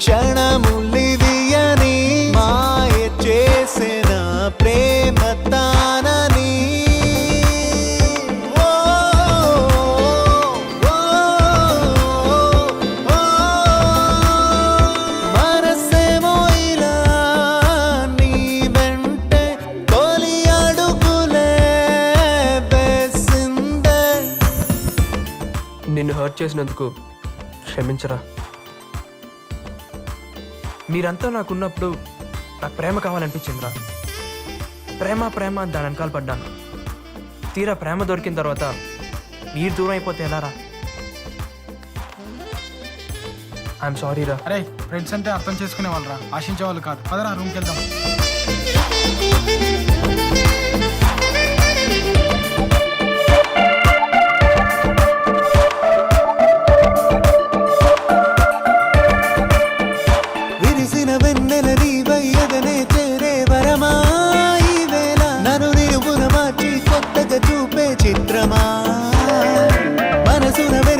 క్షణములిది మాయ చేసిన ప్రేమ తానని. నిన్ను హర్ట్ చేసినందుకు క్షమించరా. మీరంతా నాకున్నప్పుడు నాకు ప్రేమ కావాలనిపించిందిరా. ప్రేమ ప్రేమ అని దాని వెనకాల పడ్డాను. తీరా ప్రేమ దొరికిన తర్వాత మీరు దూరం అయిపోతే ఎలా రా ఐఎమ్ సారీ రా. అరే ఫ్రెండ్స్ అంటే అర్థం చేసుకునే వాళ్ళరా ఆశించే వాళ్ళు కాదు. పదరా రూమ్కి వెళ్దాం. చేసిన వెన్నెల నీవయ్యదనే చేరే వరమా ఈ వేళ నను నిరుగున మార్చి కొత్తగా చూపే చిత్రమా మనసున వె